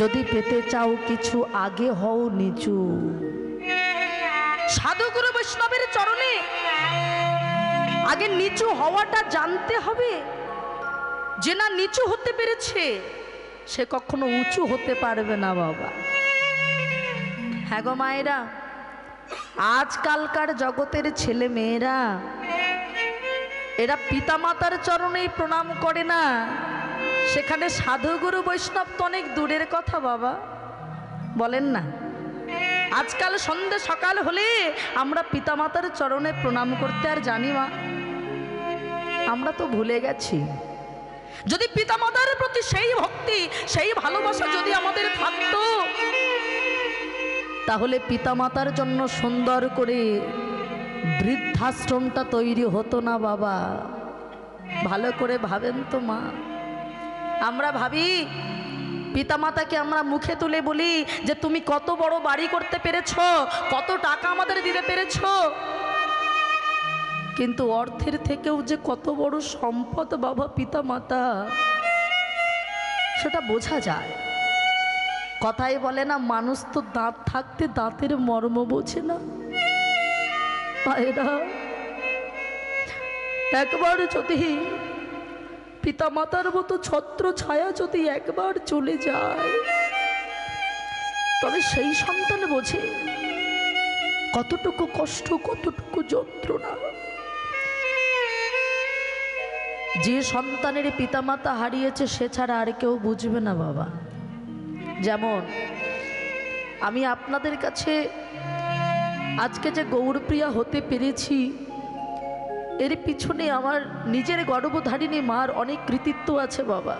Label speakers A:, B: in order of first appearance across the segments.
A: যদি পেতে চাও কিছু আগে হও নিচু। সাধুগুরু বৈষ্ণবের চরণে আগে নিচু হওয়াটা জানতে হবে। যে না নিচু হতে পেরেছে, সে কখনো উঁচু হতে পারবে না বাবা। হ্যাঁ গো মায়েরা, আজকালকার জগতের ছেলে মেয়েরা, এরা পিতামাতার চরণেই প্রণাম করে না। সেখানে সাধুগুরু বৈষ্ণব তো অনেক দূরের কথা বাবা। বলেন না। আজকাল সন্ধে সকাল হলে আমরা পিতামাতার চরণে প্রণাম করতে আর জানি মা। আমরা তো ভুলে গেছি। যদি পিতামাতার প্রতি সেই ভক্তি, সেই ভালোবাসা যদি আমাদের থাকতো, তাহলে পিতামাতার জন্য সুন্দর করে বৃদ্ধাশ্রমটা তৈরি হতো না বাবা। ভালো করে ভাবেন তো মা। আমরা ভাবি, পিতামাতাকে আমরা মুখে তুলে বলি যে তুমি কত বড় বাড়ি করতে পেরেছ, কত টাকা আমাদের দিতে পেরেছ। কিন্তু অর্থের থেকেও যে কত বড় সম্পদ বাবা পিতামাতা, সেটা বোঝা যায়। কথাই বলে না, মানুষ তো দাঁত থাকতে দাঁতের মর্ম বোঝে না। একবার যদি পিতামাতার মতো ছত্র ছায়া যদি একবার চলে যায়, তবে সেই সন্তান বোঝে কতটুকু কষ্ট, কতটুকু যন্ত্রণা। যে সন্তানের পিতামাতা হারিয়েছে, সে ছাড়া আর কেউ বুঝবে না, বাবা। যেমন, আমি আপনাদের কাছে আজকে যে গৌরপ্রিয়া হতে পেরেছি এর পিছনে আমার নিজের গর্ভধারিণী মার অনেক কৃতিত্ব আছে, বাবা।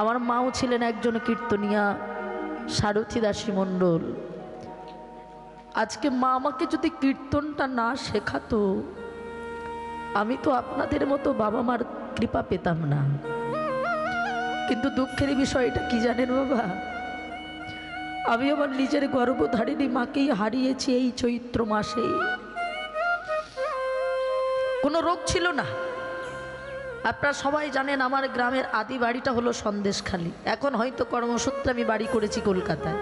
A: আমার মাও ছিলেন একজন কীর্তনিয়া, সারথী দাসী মণ্ডল। আজকে মা আমাকে যদি কীর্তনটা না শেখাতো, আমি তো আপনাদের মতো বাবা মার কৃপা পেতাম না। কিন্তু দুঃখের বিষয় এটা কি জানেন, বাবা? আমি আমার নিজের গর্ভধারিণী মাকেই হারিয়েছি এই চৈত্র মাসে। কোনো রোগ ছিল না। আপনারা সবাই জানেন আমার গ্রামের আদি বাড়িটা হলো সন্দেশখালি। এখন হয়তো কর্মসূত্রে আমি বাড়ি করেছি কলকাতায়।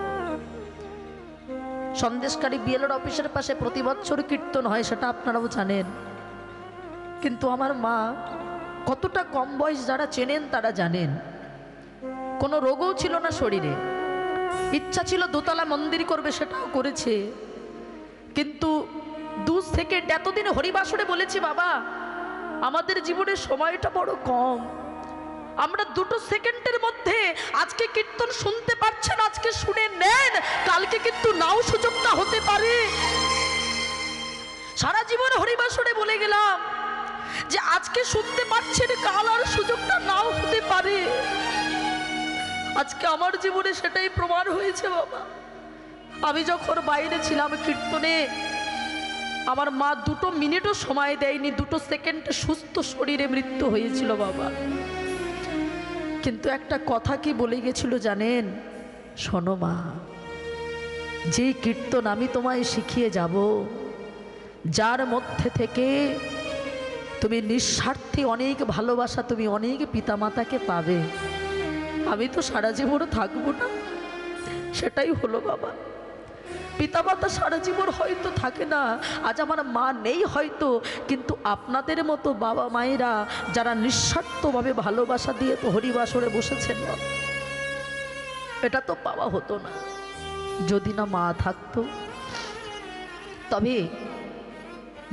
A: সন্দেশকারী বিএলওর অফিসের পাশে প্রতি বছর কীর্তন হয়, সেটা আপনারাও জানেন। কিন্তু আমার মা কতটা কম বয়স যারা চেনেন তারা জানেন। কোনো রোগও ছিল না শরীরে। ইচ্ছা ছিল দোতলা মন্দির করবে সেটাও করেছে। কিন্তু দু সেকেন্ড এতদিন হরিবাসরে বলেছি, বাবা, আমাদের জীবনের সময়টা বড় কম। আমরা দুটো সেকেন্ডের মধ্যে আজকে কীর্তন শুনতে পারছেন আজকে শুনে নেন, কালকে কিন্তু নাও সুযোগটা হতে পারে। সারা জীবন হরিবাসরে বলে গেলাম যে, আজকে শুনতে পাচ্ছেন কাল আর সুযোগটা নাও হতে পারে। আজকে আমার জীবনে সেটাই প্রমাণ হয়েছে, বাবা। আমি যখন বাইরে ছিলাম কীর্তনে আমার মা দুটো মিনিটও সময় দেয়নি, দুটো সেকেন্ড সুস্থ শরীরে মৃত্যু হয়েছিল বাবা। কিন্তু একটা কথা কি বলে গেছিল জানেন? শোনো মা, যেই কীর্তন আমি তোমায় শিখিয়ে যাব, যার মধ্যে থেকে তুমি নিঃস্বার্থে অনেক ভালোবাসা তুমি অনেক পিতামাতাকে পাবে। আমি তো সারা জীবনও থাকব না, সেটাই হলো বাবা। পিতামাতা সারা জীবন হয়তো থাকে না, আজ আমার মা নেই হয়তো, কিন্তু আপনাদের মতো বাবা মায়েরা যারা নিঃস্বার্থভাবে ভালোবাসা দিয়ে তো হরিবাসরে বসেছেন, এটা তো পাওয়া হতো না। যদি না মা থাকতো, তবে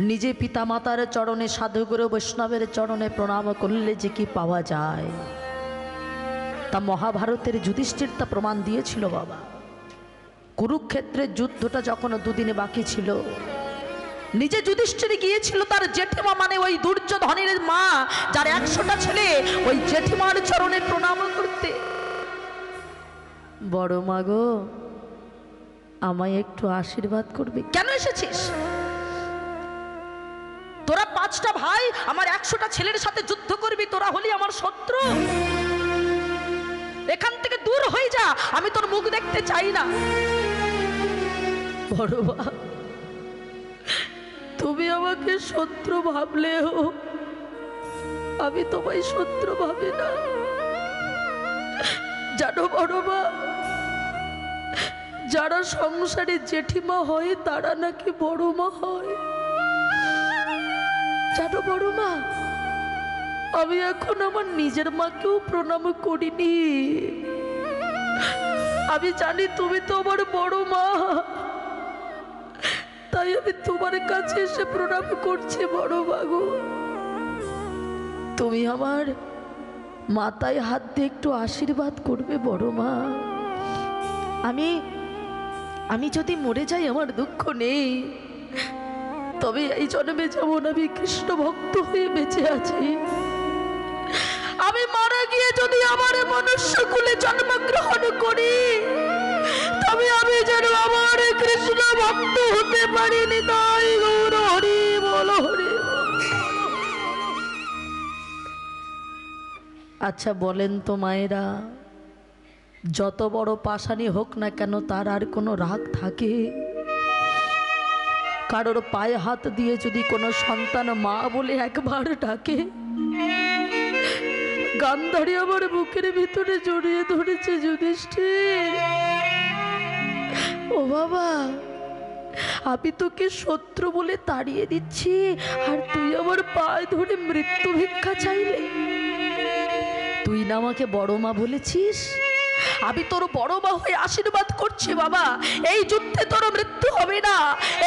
A: নিজে পিতামাতার চরণে, সাধুগুরু বৈষ্ণবের চরণে প্রণাম করলে যে কি পাওয়া যায়। তা মহাভারতের যুধিষ্ঠির তা প্রমাণ দিয়েছিল বাবা। কুরুক্ষেত্রের যুদ্ধটা যখন দুদিনে বাকি ছিল, নিজে যুধিষ্ঠিরে গিয়েছিল তার জেঠিমা মানে ওই দুর্যোধনের মা, যার একশোটা ছেলে, ওই জেঠিমার চরণে প্রণাম করতে। বড় মা গো, আমায় একটু আশীর্বাদ করবে। কেন এসেছিস? তোরা পাঁচটা ভাই, আমার একশোটা ছেলের সাথে যুদ্ধ করবি, তোরা হলি আমার শত্রু। এখান থেকে দূর হয়ে যা, আমি তোর মুখ দেখতে চাই না। মা, তুমি আমাকে শত্রু ভাবলেও আমি তোমায় শত্রু ভাবি না। জানো বড় মা যারা সংসারে জেঠিমা হয় তারা নাকি বড় মা হয়। জানো বড় মা আমি এখন আমার নিজের মাকেও প্রণাম করিনি। আমি জানি তুমি তো আমার বড় মা। তাই আমি তোমার কাছে এসে প্রণাম করছি, বড় বাবু। তুমি আমার মাথায় হাত দিয়ে একটু আশীর্বাদ করবে, বড় মা। আমি আমি যদি মরে যাই, আমার দুঃখ নেই। তবে এই জন্মে যেমন আমি কৃষ্ণ ভক্ত হয়ে বেঁচে আছি, আমি মারা গিয়ে যদি আমার মনুষ্য মনুষ্যকুলে জন্মগ্রহণ করি, তবে আমি যেন আমার ভক্ত হতে পারিনি তাই গৌর হরি হরি আচ্ছা বলেন তো মায়েরা, যত বড় পাশানি হোক না কেন তার আর কোনো রাগ থাকে? কারোর পায়ে হাত দিয়ে যদি কোনো সন্তান মা বলে একবার ডাকে? গান্ধারী আমার বুকের ভিতরে জড়িয়ে ধরেছে যুধিষ্ঠির। ও বাবা আমি তোকে শত্রু বলে তাড়িয়ে দিচ্ছি, আর তুই আমার পায়ে ধরে মৃত্যু ভিক্ষা চাইলে। তুই না আমাকে বড় মা বলেছিস? আমি তোর বড় মা হয়ে আশীর্বাদ করছি, বাবা। এই যুদ্ধে তোর মৃত্যু হবে না।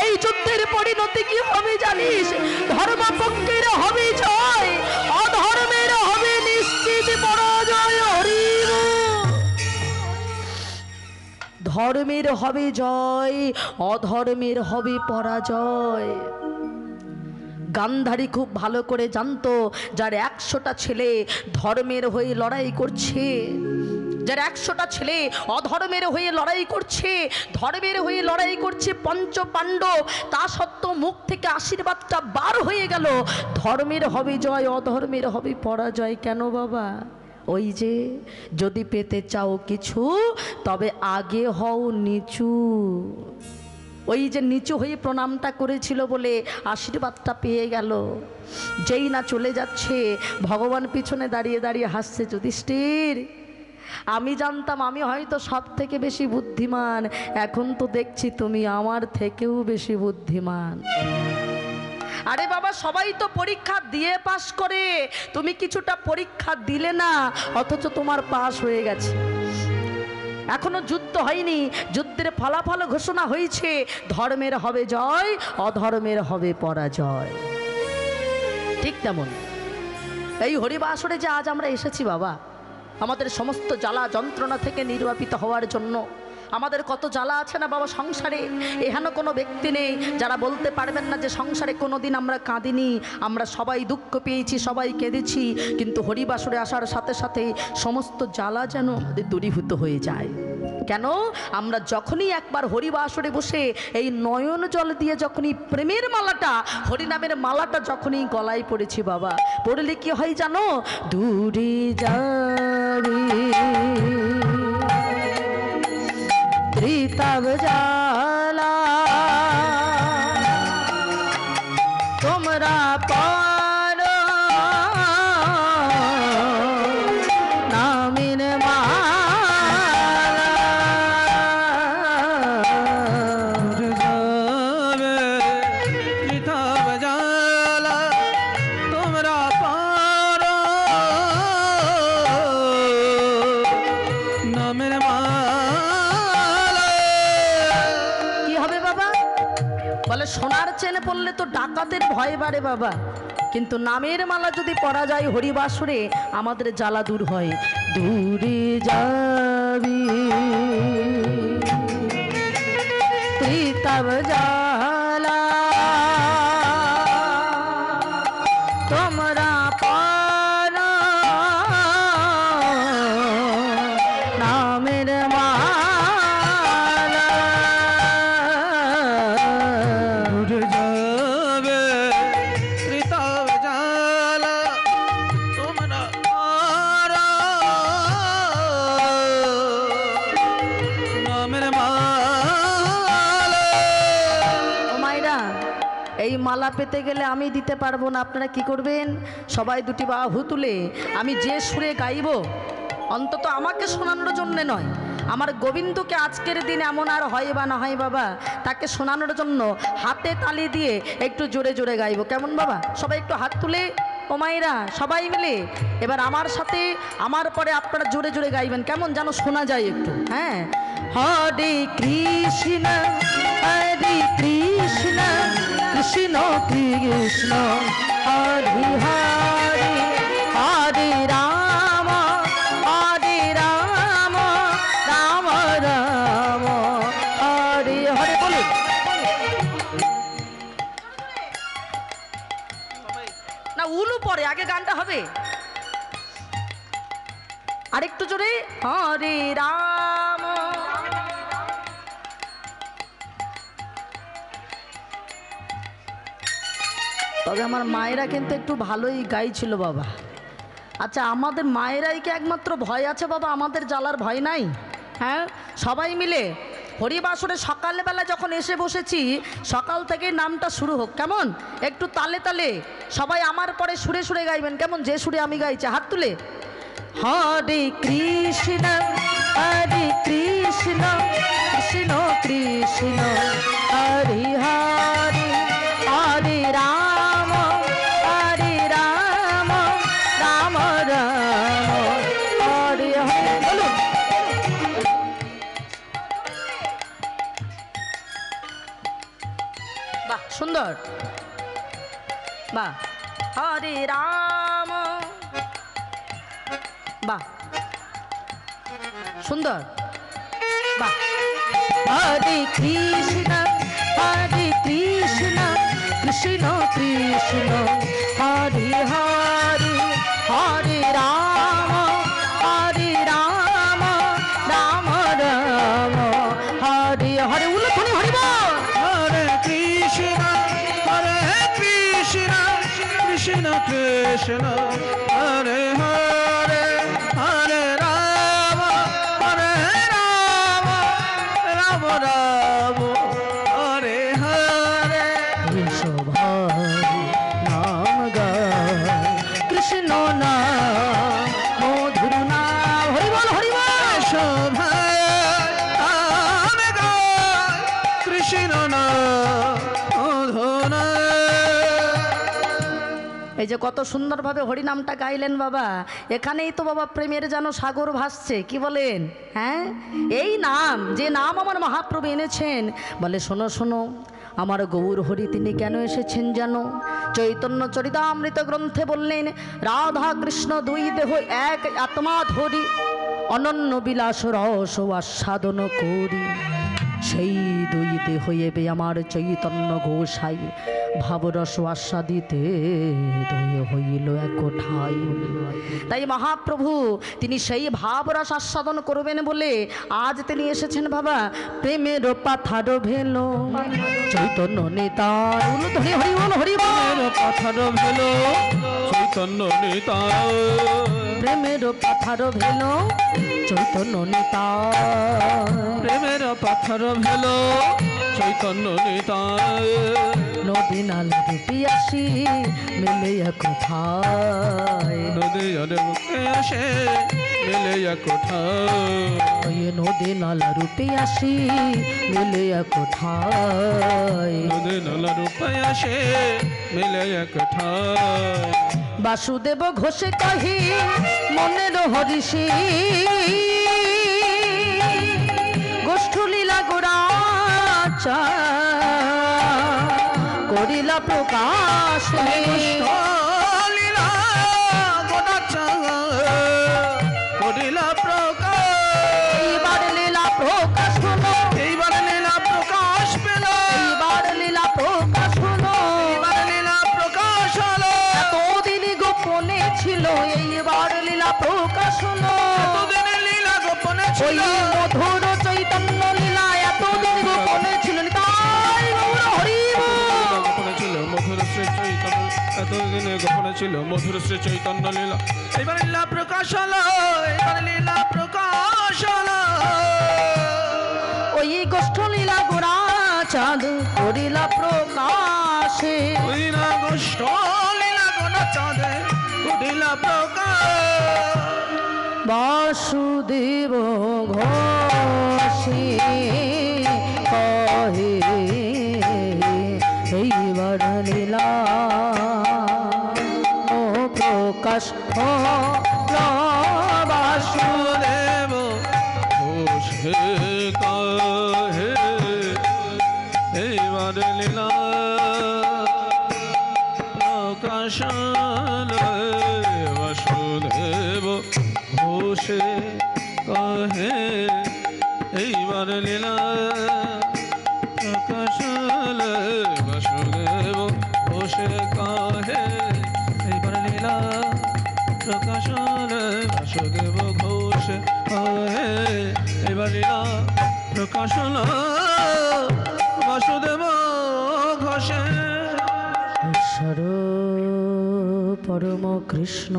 A: এই যুদ্ধের পরিণতি কি হবে জানিস? ধর্মপক্ষের হবে জয়। ধর্মের হবে জয়, অধর্মের হবে পরাজয়। গান্ধারী খুব ভালো করে জানতো, যার একশোটা ছেলে ধর্মের হয়ে লড়াই করছে। যার একশোটা ছেলে অধর্মের হয়ে লড়াই করছে, ধর্মের হয়ে লড়াই করছে পঞ্চ পাণ্ডব তা সত্ত্বেও মুখ থেকে আশীর্বাদটা বার হয়ে গেল। ধর্মের হবে জয়, অধর্মের হবে পরাজয় কেন বাবা? ওই যে যদি পেতে চাও কিছু, তবে আগে হও নিচু। ওই যে নিচু হয়ে প্রণামটা করেছিল বলে আশীর্বাদটা পেয়ে গেল। যেই না চলে যাচ্ছে, ভগবান পিছনে দাঁড়িয়ে দাঁড়িয়ে হাসছে, যুধিষ্ঠির, আমি জানতাম আমি হয়তো সব থেকে বেশি বুদ্ধিমান, এখন তো দেখছি তুমি আমার থেকেও বেশি বুদ্ধিমান। আরে বাবা, সবাই তো পরীক্ষা দিয়ে পাশ করে। তুমি কিছুটা পরীক্ষা দিলে না, অথচ তোমার পাশ হয়ে গেছে। এখনও যুদ্ধ হয়নি, যুদ্ধের ফলাফল ঘোষণা হয়েছে, ধর্মের হবে জয়, অধর্মের হবে পরাজয়। ঠিক তেমন। এই হরিবাসরে যে আজ আমরা এসেছি বাবা, আমাদের সমস্ত জ্বালা যন্ত্রণা থেকে নির্বাপিত হওয়ার জন্য আমাদের কত জ্বালা আছে না বাবা সংসারে? এহেন কোনো ব্যক্তি নেই যারা বলতে পারবেন না যে সংসারে কোনো দিন আমরা কাঁদিনি, আমরা সবাই দুঃখ পেয়েছি, সবাই কেঁদেছি, কিন্তু হরিবাসরে আসার সাথে সাথে সমস্ত জ্বালা যেন আমাদের দূরীভূত হয়ে যায়। কেন? আমরা যখনই একবার হরিবাসরে বসে এই নয়ন জল দিয়ে যখনই প্রেমের মালাটা, হরিনামের মালাটা যখনই গলায় পড়েছি বাবা, পড়লে কি হয় জানো? দূরে যাবে ी जाला ভয় বাড়ে বাবা। কিন্তু নামের মালা যদি পরা যায় হরিবাসরে, আমাদের জ্বালা দূর হয়। দূরে যাবি। ত্রিতব জ্বালা পেতে গেলে আমি দিতে পারব না, আপনারা কি করবেন? সবাই দুটি বাহু তুলে, আমি যে সুরে গাইব, অন্তত আমাকে শোনানোর জন্য নয়। আমার গোবিন্দকে আজকের দিন এমন আর হয় বা না হয় বাবা, তাকে শোনানোর জন্য হাতে তালি দিয়ে একটু জোরে জোরে গাইব। কেমন বাবা? সবাই একটু হাত তুলে। ও সবাই মিলে। এবার আমার সাথে, আমার পরে আপনারা জোরে জোরে গাইবেন। কেমন যেন শোনা যায় একটু হ্যাঁ? হরে কৃষ্ণ হরে কৃষ্ণ কৃষ্ণ কৃষ্ণ, হরে হরে। গানটা হবে? আরেকটু জোরে, হরে রাম। তবে আমার মায়েরা কিন্তু একটু ভালোই গাইছিল বাবা। আচ্ছা আমাদের মায়েরাই কি একমাত্র ভয় আছে বাবা? আমাদের জ্বালার ভয় নাই? হ্যাঁ? সবাই মিলে হরিবাসরে সকালবেলা যখন এসে বসেছি, সকাল থেকে নামটা শুরু হোক। কেমন? একটু তালে তালে। সবাই আমার পরে সুরে সুরে গাইবেন। কেমন? যে সুরে আমি গাইছি। হাত তুলে। হরে কৃষ্ণ হরে কৃষ্ণ কৃষ্ণ কৃষ্ণ, হরে হরে। হরে রাম বাহ সুন্দর বাহ হরে কৃষ্ণ হরে কৃষ্ণ কৃষ্ণ কৃষ্ণ হরে হরে হরে
B: কৃষ্ণ কৃষ্ণ
A: যে কত সুন্দরভাবে হরিনামটা গাইলেন বাবা। এখানেই তো বাবা প্রেমের যেন সাগর ভাসছে, কি বলেন? হ্যাঁ? এই নাম, যে নাম আমার মহাপ্রভু এনেছেন, বলে শোনো শোনো, আমার গৌর হরি তিনি কেন এসেছেন যেন চৈতন্য চরিতামৃত গ্রন্থে বললেন, রাধা কৃষ্ণ দুই দেহ এক আত্মা ধরি অনন্য বিলাস রস আস্বাদন করি। সেই দুই দেহ এবে আমার চৈতন্য গোসাই। ভাবরস আস্বাদিতে দয় হইল এক ঠাই। তাই মহাপ্রভু তিনি সেই ভাবরস আস্বাদন করবেন বলে আজ তিনি এসেছেন বাবা প্রেমের পাথার ভেল। চৈতন্য নেতা হরিবল হরিবল
B: পাথর ভেল চৈতন্য নেতা।
A: প্রেমের পাথার ভেল চৈতন্য নেতা।
B: পাথর ভেল চৈতন্য নেতা
A: নদী নালা রূপি আসি মিলে কোথায়
B: নদী মুখে আসে মিলে কোঠায়।
A: নদী নালা রূপে আসি মিলে কোথায়
B: নদী নলা রূপে আসে মিলে কোঠায়।
A: বাসুদেব ঘোষে কহি মনের হরিষি গোড়াচা করিলা প্রকাশ
B: করিলা প্রকাশ।
A: লীলা প্রকাশ হলো।
B: এইবার লীলা প্রকাশ পেল।
A: এইবার লীলা প্রকাশ হলো।
B: এইবার লীলা প্রকাশ হলো।
A: এতদিন গোপনে ছিল এইবার লীলা প্রকাশ হলো।
B: এতদিন লীলা গোপনে ছিল।
A: মধুর
B: শ্রী চৈতন্য লীলা। এবার লীলা প্রকাশ হলো এবার লীলা প্রকাশ হলো।
A: ওই গোষ্ঠ লীলা গোড়া চাঁদ করিলা প্রকাশে।
B: ওই না গোষ্ঠ লীলা গোনা চাঁদে লীলা প্রকাশ।
A: বাসুদেব ঘোষে
B: প্রকাশন বাসুদেব ঘোষ হয়ে এবার লীলা প্রকাশন, বাসুদেব ঘোষে।
A: ঈশ্বর, পরম কৃষ্ণ,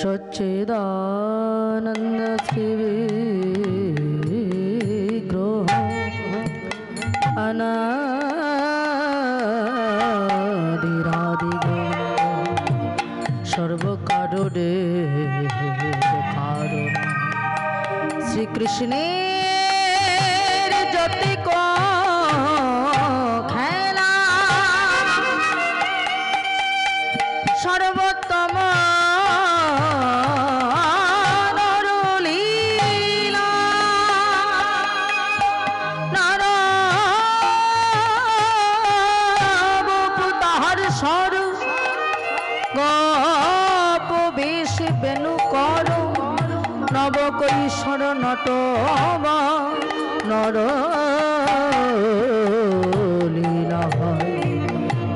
A: সচ্চিদানন্দ গ্রহ অনাদিরাদি कृष्णे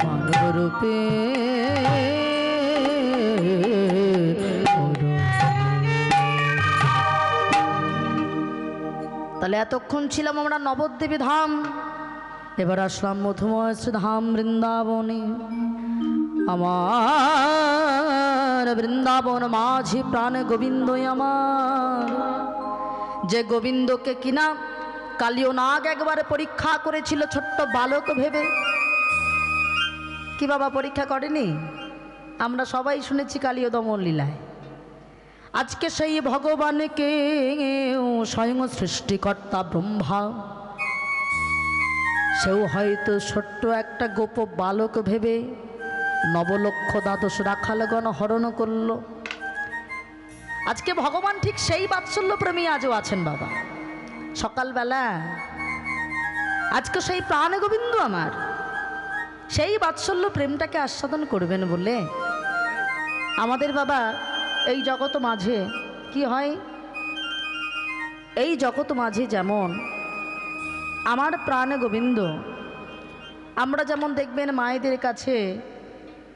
A: মানব রূপে। তাহলে এতক্ষণ ছিলাম আমরা নবদ্বীপী ধাম। এবার আসলাম মধুময় ধাম বৃন্দাবনে। আমার বৃন্দাবন মাঝি প্রাণ গোবিন্দ আমার। যে গোবিন্দকে কিনা কালিও নাগ একবারে পরীক্ষা করেছিল ছোট্ট বালক ভেবে। কি বাবা পরীক্ষা করেনি? আমরা সবাই শুনেছি কালীয় দমন লীলায়। আজকে সেই ভগবানকে স্বয়ং সৃষ্টিকর্তা ব্রহ্মা। সেও হয়তো ছোট্ট একটা গোপ বালক ভেবে নবলক্ষ দ্বাদশ রাখালগণ হরণ করল। আজকে ভগবান ঠিক সেই বাৎসল্য প্রেমী আজও আছেন বাবা। সকালবেলা। আজকে সেই প্রাণ গোবিন্দ আমার। সেই বাৎসল্য প্রেমটাকে আস্বাদন করবেন বলে। আমাদের বাবা এই জগৎ মাঝে কি হয়? এই জগৎ মাঝে যেমন আমার প্রাণ গোবিন্দ, আমরা যেমন দেখবেন মায়েদের কাছে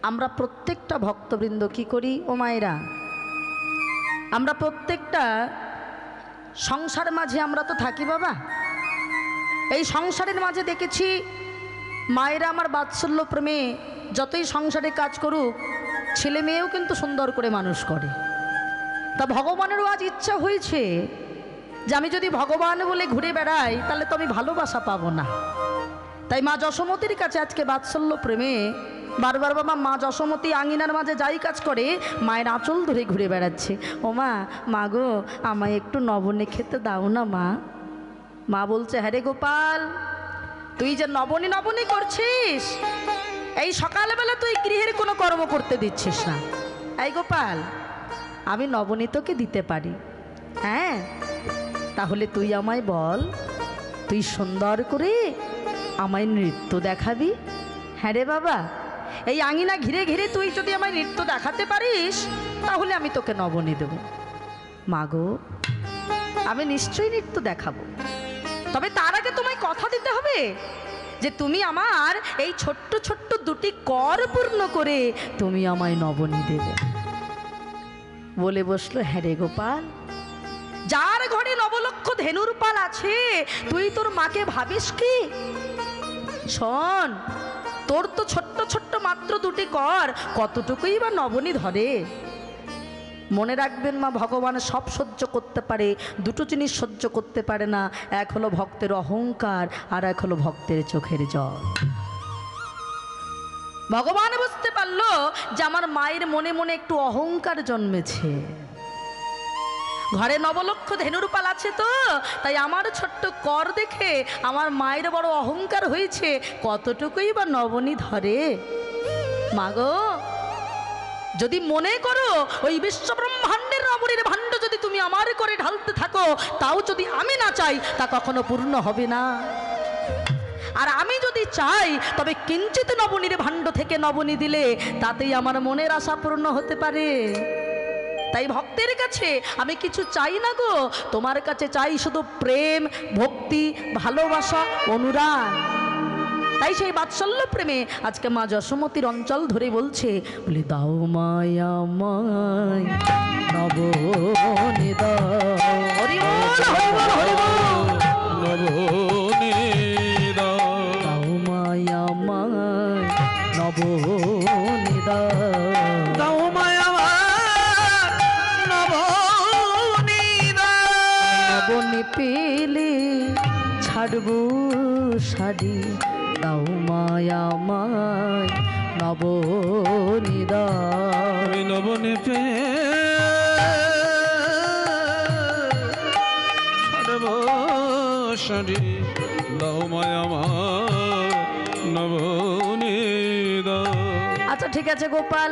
A: আমরা প্রত্যেকটা ভক্তবৃন্দ কি করি ও মায়েরা? আমরা প্রত্যেকটা সংসার মাঝে আমরা তো থাকি, বাবা। এই সংসারের মাঝে দেখেছি মায়েরা আমার বাৎসল্য প্রেমে যতই সংসারে কাজ করুক, ছেলে মেয়েও কিন্তু সুন্দর করে মানুষ করে। তা ভগবানেরও আজ ইচ্ছা হয়েছে যে আমি যদি ভগবান বলে ঘুরে বেড়াই, তাহলে তো আমি ভালোবাসা পাবো না। তাই মা যশোমতির কাছে আজকে বাৎসল্য প্রেমে বারবার বাবা, মা যশোমতী আঙিনার মাঝে যাই কাজ করে, মায়ের আঁচল ধরে ঘুরে বেড়াচ্ছে। ও মা মা গো, আমায় একটু নবনে খেতে দাও না মা। মা বলছে হ্যাঁ রে গোপাল, তুই যে নবনী নবনী করছিস, এই সকালবেলা তুই গৃহের কোনো কর্ম করতে দিচ্ছিস না। এই গোপাল, আমি নবনী তোকে দিতে পারি। হ্যাঁ তাহলে তুই আমায় বল, তুই সুন্দর করে আমায় নৃত্য দেখাবি। হ্যাঁ রে বাবা এই আঙিনা ঘিরে ঘিরে তুই যদি আমায় নৃত্য দেখাতে পারিস, তাহলে আমি তোকে নবনী দেব। মাগো আমি নিশ্চয়ই নৃত্য দেখাবো। তবে তার আগে তোমায় কথা দিতে হবে যে তুমি আমার এই ছোট্ট ছোট্ট দুটি কর পূর্ণ করে তুমি আমায় নবনী দেবে। বলে বসল হ্যাঁ রে গোপাল, যার ঘরে নবলক্ষ ধেনুর পাল আছে, তুই তোর মাকে ভাবিস কি? শোন তোর তো ছোট্ট ছোট্ট মাত্র দুটি কর, কতটুকুই বা নবনী ধরে মনে রাখবেন মা, ভগবান সব সহ্য করতে পারে, দুটো জিনিস সহ্য করতে পারে না, এক হলো ভক্তের অহংকার আর এক হলো ভক্তের চোখের জল। ভগবান বুঝতে পারল যে আমার মায়ের মনে মনে একটু অহংকার জন্মেছে। ঘরে নবলক্ষ ধেনুর পাল আছে তো? তাই আমার ছোট্ট কর দেখে আমার মায়ের বড় অহংকার হয়েছে। কতটুকুই বা নবনী ধরে? মাগো যদি মনে করো ওই বিশ্ব ব্রহ্মাণ্ডের নবনীর ভাণ্ড যদি তুমি আমার করে ঢালতে থাকো, তাও যদি আমি না চাই, তা কখনো পূর্ণ হবে না। আর আমি যদি চাই, তবে কিঞ্চিত নবনীর ভাণ্ড থেকে নবনী দিলে, তাতেই আমার মনের আশা পূর্ণ হতে পারে। তাই ভক্তের কাছে আমি কিছু চাই না গো। তোমার কাছে চাই শুধু প্রেম ভক্তি ভালোবাসা অনুরাগ। তাই সেই বাৎসল্য প্রেমে আজকে মা যশোমতির অঞ্চল ধরে বলছে বলি দাও মায়া মায় বল, হরি শাড়ি দাও মায়া মায় নবনিদা
B: আমি নবনে পে ছাড়ব দাও মায়া নবনীদা
A: আচ্ছা ঠিক আছে গোপাল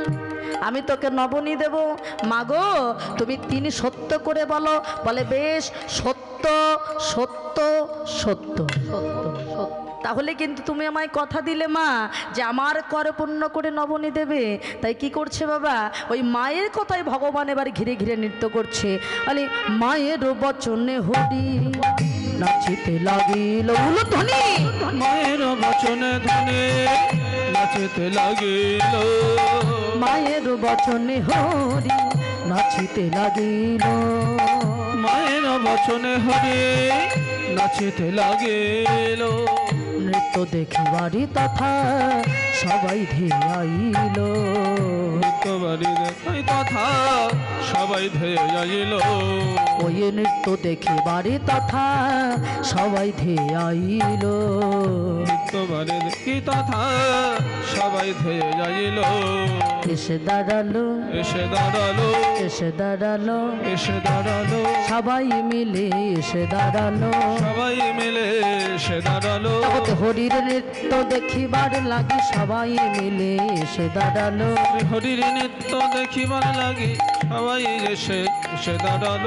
A: আমি তোকে নবনী দেব। মাগো তুমি তিনি সত্য করে বলো বলে বেশ সত্য সত্য সত্য। সত্য সত্য। তাহলে কিন্তু তুমি আমায় কথা দিলে মা যে আমার কর পূর্ণ করে নবনী দেবে। তাই কি করছে বাবা? ওই মায়ের কথায় ভগবান এবার ঘিরে ঘিরে নৃত্য করছে। আরে মায়ের বচনে হরি নাচিতে লাগিল উলুধ্বনি
B: মায়ের বচনে ধনে নাচতে লাগিল।
A: মায়ের বচনে হরি নাচিতে লাগিল।
B: মায়ের বচনে হরে নাচিতে লাগিল।
A: নৃত্য দেখিবারি তথা সবাই ধেয়ে আইল
B: বাড়ি দেখাই তথা সবাই ধেয়ে যাইল
A: ওই নৃত্য দেখিবারি তথা সবাই ধেয়ে আইল
B: বাড়ি দেখি তথা সবাই ধেয়ে যাইল।
A: এসে দাঁড়াল।
B: এসে দাঁড়াল।
A: এসে দাঁড়াল।
B: এসে দাঁড়াল।
A: সবাই মিলে এসে দাঁড়াল।
B: সবাই মিলে এসে দাঁড়াল।
A: হরির নৃত্য দেখিবার লাগি সবাই মিলে এসে দাঁড়াল।
B: হরির নৃত্য দেখিবার লাগি সবাই এসে এসে দাঁড়াল।